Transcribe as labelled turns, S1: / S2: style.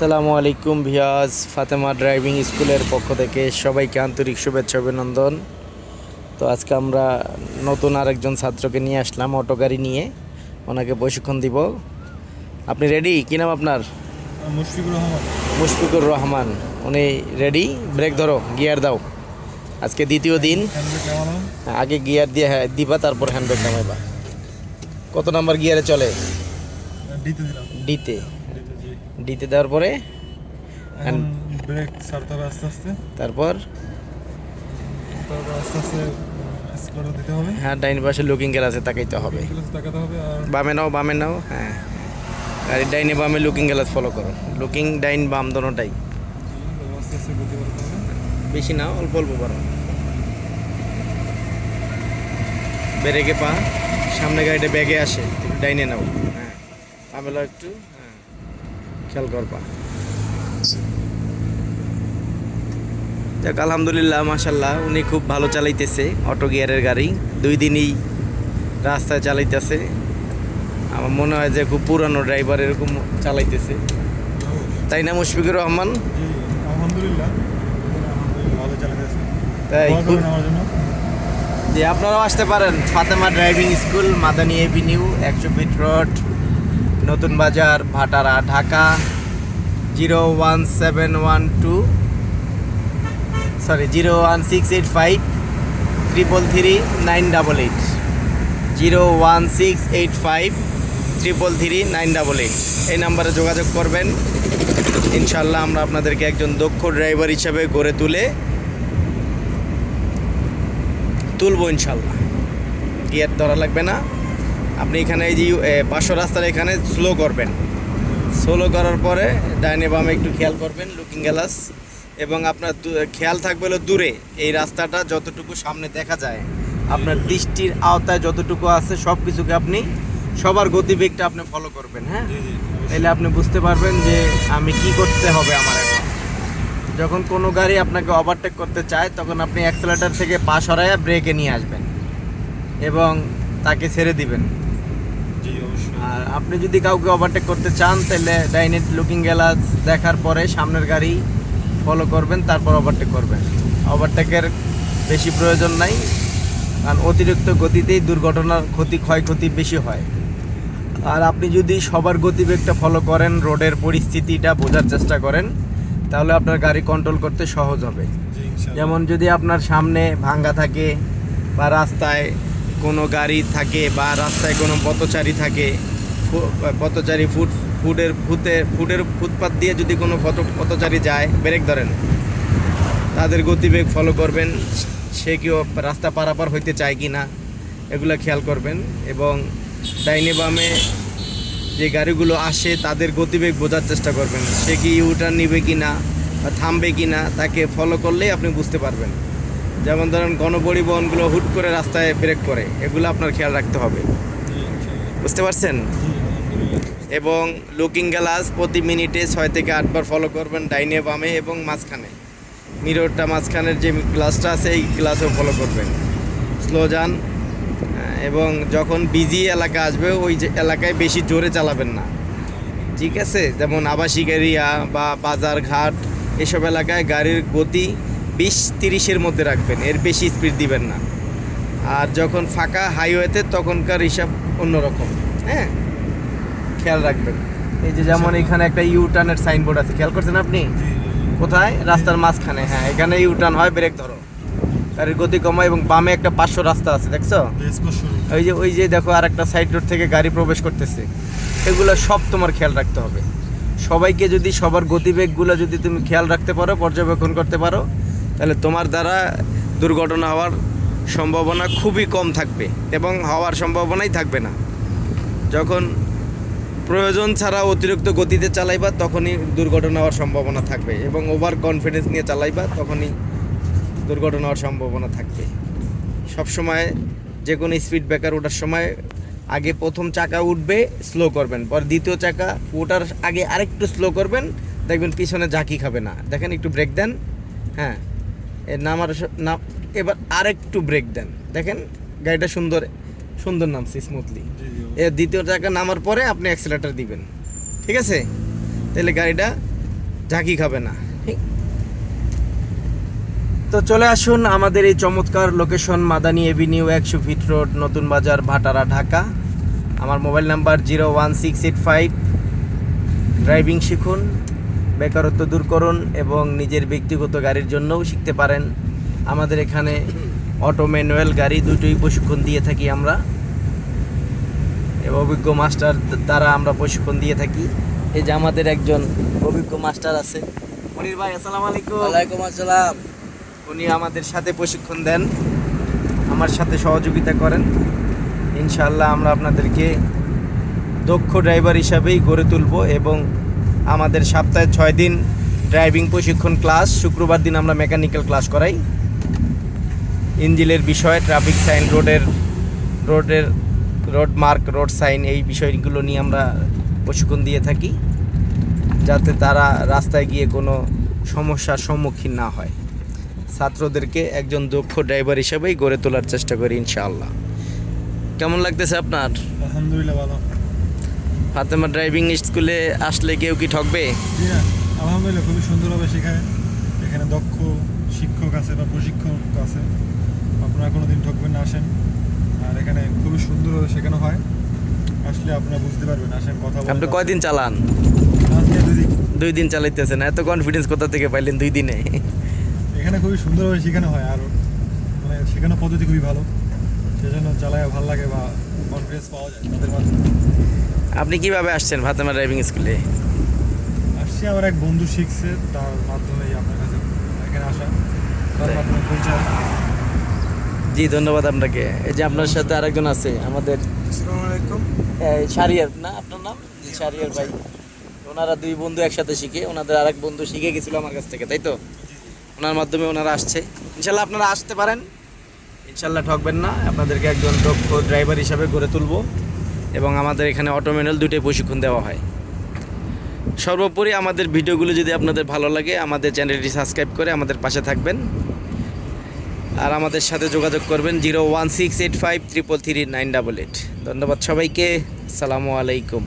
S1: আসসালামু আলাইকুম ভিয়াজ ফাতেমা ড্রাইভিং স্কুলের পক্ষ থেকে সবাইকে আন্তরিক শুভেচ্ছা অভিনন্দন। তো আজকে আমরা নতুন আরেকজন ছাত্রকে নিয়ে আসলাম অটো গাড়ি নিয়ে। ওনাকে প্রশিক্ষণ দিব। আপনি রেডি কী নাম আপনার?
S2: মুশফিকুর রহমান।
S1: মুশফিকুর রহমান। উনি রেডি ব্রেক ধরো গিয়ার দাও। আজকে দ্বিতীয় দিন। আগে গিয়ার দিয়ে হ্যাঁ দিবা তারপর হ্যান্ডব্রেক নামাইবা। কত নাম্বার গিয়ারে চলে?
S2: ডিতে
S1: ডিতে দেওয়ার পরে
S2: ব্রেক ছাড়তে হবে আস্তে আস্তে।
S1: তারপর
S2: তারপর আস্তে আস্তে দিতে হবে।
S1: হ্যাঁ ডাইন পাশে লুকিং গ্লাস তাকাইতে হবে।
S2: তাকাতে হবে আর
S1: বামে নাও বামে নাও হ্যাঁ। গাড়ির ডাইনে বামে লুকিং গ্লাস ফলো করো। লুকিং ডাইন বাম দোনোটাই। বেশি নাও অল্প অল্প করো ব্রেকে পা সামনে গাড়িটা ব্যাগে আসে ডাইনে নাও। হ্যাঁ বামে লাও একটু খেয়াল করবা যাক আলহামদুলিল্লাহ মাসাল্লাহ উনি খুব ভালো চালাইতেছে অটো গিয়ারের গাড়ি। দুই দিনই রাস্তায় চালাইতেছে। আমার মনে হয় যে খুব পুরানো ড্রাইভার এরকম চালাইতেছে। তাই না মুশফিকুর রহমান? তাই যে আপনারাও আসতে পারেন। Fatema driving school Madani avenue একশো feet road. Notun Bazar, Bhatara, Dhaka, zero one seven one two sorry zero one six eight five triple three nine double eight zero one six eight five triple three nine double eight এই নাম্বারে যোগাযোগ করবেন। ইনশাল্লাহ আমরা আপনাদেরকে একজন দক্ষ driver হিসাবে গড়ে তুলে তুলব ইনশাল্লাহ গিয়ার ধরা লাগবে না। আপনি এখানে এই যে পাঁচশো রাস্তার এখানে স্লো করবেন। স্লো করার পরে ডাইনে বামে একটু খেয়াল করবেন লুকিং গ্লাস এবং আপনার খেয়াল থাকবে হলো দূরে। এই রাস্তাটা যতটুকু সামনে দেখা যায় আপনার দৃষ্টির আওতায় যতটুকু আছে সব কিছুকে আপনি সবার গতিবেগটা আপনি ফলো করবেন হ্যাঁ? তাহলে আপনি বুঝতে পারবেন যে আমি কি করতে হবে আমার এখন। যখন কোনো গাড়ি আপনাকে ওভারটেক করতে চায় তখন আপনি অ্যাক্সেলেটার থেকে পা সরাইয়া ব্রেকে নিয়ে আসবেন এবং তাকে ছেড়ে দিবেন। আর আপনি যদি কাউকে ওভারটেক করতে চান তাহলে ডাইনেট লুকিং গ্লাস দেখার পরে সামনের গাড়ি ফলো করবেন তারপর ওভারটেক করবেন। ওভারটেকের বেশি প্রয়োজন নাই কারণ অতিরিক্ত গতিতেই দুর্ঘটনার ক্ষতি ক্ষয়ক্ষতি বেশি হয়। আর আপনি যদি সবার গতিবেগটা ফলো করেন রোডের পরিস্থিতিটা বোঝার চেষ্টা করেন তাহলে আপনার গাড়ি কন্ট্রোল করতে সহজ হবে। যেমন যদি আপনার সামনে ভাঙ্গা থাকে বা রাস্তায় কোনো গাড়ি থাকে বা রাস্তায় কোনো পথচারী থাকে পথচারী ফুট, ফুটের, ফুটে, ফুটের ফুটপাত দিয়ে যদি কোনো পথ, পথচারী যায়, ব্রেক ধরেন, তাদের গতিবেগ ফলো করবেন, সে কেউ রাস্তা পারাপার হইতে চায় কি না, এগুলো খেয়াল করবেন এবং ডাইনে বামে যে গাড়িগুলো আসে, তাদের গতিবেগ বোঝার চেষ্টা করবেন, সে কি ইউটার্ন নিবে কি না, বা থামবে কি না, তাকে ফলো করলেই আপনি বুঝতে পারবেন। যেমন ধরেন গণপরিবহনগুলো হুট করে রাস্তায় ব্রেক করে, এগুলো আপনার খেয়াল রাখতে হবে। বুঝতে পারছেন? এবং লুকিং গ্লাস প্রতি মিনিটে ছয় থেকে আটবার ফলো করবেন ডাইনে, বামে এবং মাঝখানে। মিররটা মাঝখানের যে গ্লাসটা আছে, এই গ্লাসও ফলো করবেন। স্লো যান এবং যখন বিজি এলাকা আসবে, ওই এলাকায় বেশি জোরে চালাবেন না। ঠিক আছে? যেমন আবাসিক এরিয়া বা বাজার ঘাট, এসব এলাকায় গাড়ির গতি বিশ তিরিশের মধ্যে রাখবেন এর বেশি স্পিড দিবেন না। আর যখন ফাঁকা হাইওয়েতে তখনকার হিসাব অন্যরকম হ্যাঁ? খেয়াল রাখবেন। এই যে যেমন এখানে একটা ইউ টার্নের সাইনবোর্ড আছে খেয়াল করছেন আপনি? কোথায়? রাস্তার মাঝখানে হ্যাঁ এখানে ইউ টার্ন হয় ব্রেক ধরো। গাড়ির গতি কমায় এবং বামে একটা পাঁচশো রাস্তা আছে দেখছ? ওই যে ওই যে দেখো আর একটা সাইড রোড থেকে গাড়ি প্রবেশ করতেছে। এগুলো সব তোমার খেয়াল রাখতে হবে। সবাইকে যদি সবার গতিবেগগুলো যদি তুমি খেয়াল রাখতে পারো পর্যবেক্ষণ করতে পারো তাহলে তোমার দ্বারা দুর্ঘটনা হওয়ার সম্ভাবনা খুবই কম থাকবে এবং হওয়ার সম্ভাবনাই থাকবে না। যখন প্রয়োজন ছাড়া অতিরিক্ত গতিতে চালাইবা, তখনই দুর্ঘটনা হওয়ার সম্ভাবনা থাকবে এবং ওভার কনফিডেন্স নিয়ে চালাইবা, তখনই দুর্ঘটনা হওয়ার সম্ভাবনা থাকবে। সবসময় যে কোনো স্পিড ব্রেকার ওঠার সময় আগে প্রথম চাকা উঠবে স্লো করবেন। পর দ্বিতীয় চাকা ওঠার আগে আরেকটু স্লো করবেন, দেখবেন পিছনে ঝাঁকি খাবে না। দেখেন, একটু ব্রেক দেন। হ্যাঁ। নামার স- না এবার আরেকটু ব্রেক দেন। দেখেন গাড়িটা সুন্দর সুন্দর নামছে স্মুথলি
S2: জি
S1: দ্বিতীয় চাকা নামার পরে আপনি অ্যাক্সিলেটার দিবেন। ঠিক আছে? তাহলে গাড়িটা ঝাঁকি খাবে না। ঠিক? তো চলে আসুন আমাদের এই চমৎকার লোকেশন মাদানি এভিনিউ একশো ফিট রোড নতুন বাজার ভাটারা ঢাকা। আমার mobile number zero one six eight five driving শিখুন। বেকারত্ব দূর করুন এবং নিজের ব্যক্তিগত গাড়ির জন্যও শিখতে পারেন। আমাদের এখানে অটো ম্যানুয়াল গাড়ি দুটোই প্রশিক্ষণ দিয়ে থাকি আমরা। অভিজ্ঞ মাস্টার দ্বারা আমরা প্রশিক্ষণ দিয়ে থাকি। এই যে আমাদের একজন অভিজ্ঞ মাস্টার আছে। মনির ভাই আসসালামু আলাইকুম।
S3: ওয়ালাইকুম আসসালাম।
S1: উনি আমাদের সাথে প্রশিক্ষণ দেন। আমার সাথে সহযোগিতা করেন। ইনশাআল্লাহ আমরা আপনাদেরকে দক্ষ ড্রাইভার হিসাবেই গড়ে তুলব এবং আমাদের সপ্তাহে ছয় দিন ড্রাইভিং প্রশিক্ষণ ক্লাস। শুক্রবার দিন আমরা মেকানিক্যাল ক্লাস করাই। ইঞ্জিলের বিষয়, ট্রাফিক সাইন, রোডের রোডের, রোড মার্ক, রোড সাইন এই বিষয়গুলো নিয়ে আমরা প্রশিক্ষণ দিয়ে থাকি, যাতে তারা রাস্তায় গিয়ে কোনো সমস্যার সম্মুখীন না হয়। ছাত্রদেরকে একজন দক্ষ ড্রাইভার হিসেবেই গড়ে তোলার চেষ্টা করি ইনশাআল্লাহ। কেমন লাগতেছে আপনার?
S2: আলহামদুলিল্লাহ ভালো।
S1: ফাতেমা ড্রাইভিং স্কুলে আসলে কেউ কি ঠকবে?
S2: আলহামদুলিল্লাহ খুবই সুন্দরভাবে শেখায় এখানে দক্ষ শিক্ষক আছে বা প্রশিক্ষক আছে। আপনারা কোনো দিন ঠকবেন না আসেন। আর এখানে খুবই সুন্দরভাবে শেখানো হয়। আসলে আপনারা বুঝতে পারবেন আসেন কথা
S1: আপনি কয়দিন চালান? দুই দিন। চালাইতেছেন এত কনফিডেন্স কোথা থেকে পাইলেন দুই দিনে?
S2: এখানে খুবই সুন্দরভাবে শেখানো হয় আর মানে শেখানো পদ্ধতি খুবই ভালো। সেজন্য চালায় ভালো লাগে বা কনফিডেন্স পাওয়া যায় তাদের মাধ্যমে
S1: আপনি কীভাবে আসছেন ফাতেমা ড্রাইভিং স্কুলে
S2: আসছি আমার এক বন্ধু শিখছে তার মাধ্যমেই আপনার কাছে এখানে আসা। তার মাধ্যমে পরিচয়।
S1: জি ধন্যবাদ আপনাকে। এই যে আপনার সাথে আরেকজন আছে আমাদের
S2: আসসালামু আলাইকুম।
S1: এই শারিয়ার না আপনার নাম? জি শারিয়ার ভাই। ওনারা দুই বন্ধু একসাথে শিখে ওনাদের আরেক বন্ধু শিখে গেছিল আমার কাছ থেকে তাই তো? ওনার মাধ্যমে ওনারা আসছে। ইনশাল্লাহ আপনারা আসতে পারেন। ইনশাল্লাহ ঠকবেন না। আপনাদেরকে একজন দক্ষ ড্রাইভার হিসাবে গড়ে তুলব এবং আমাদের এখানে অটো ম্যানুয়াল দুটোই প্রশিক্ষণ দেওয়া হয়। সর্বোপরি আমাদের ভিডিওগুলো যদি আপনাদের ভালো লাগে, আমাদের চ্যানেলটি সাবস্ক্রাইব করে আমাদের পাশে থাকবেন। আর আমাদের সাথে যোগাযোগ করবেন zero one six eight five triple three nine double eight. ধন্যবাদ সবাইকে। সালামু আলাইকুম।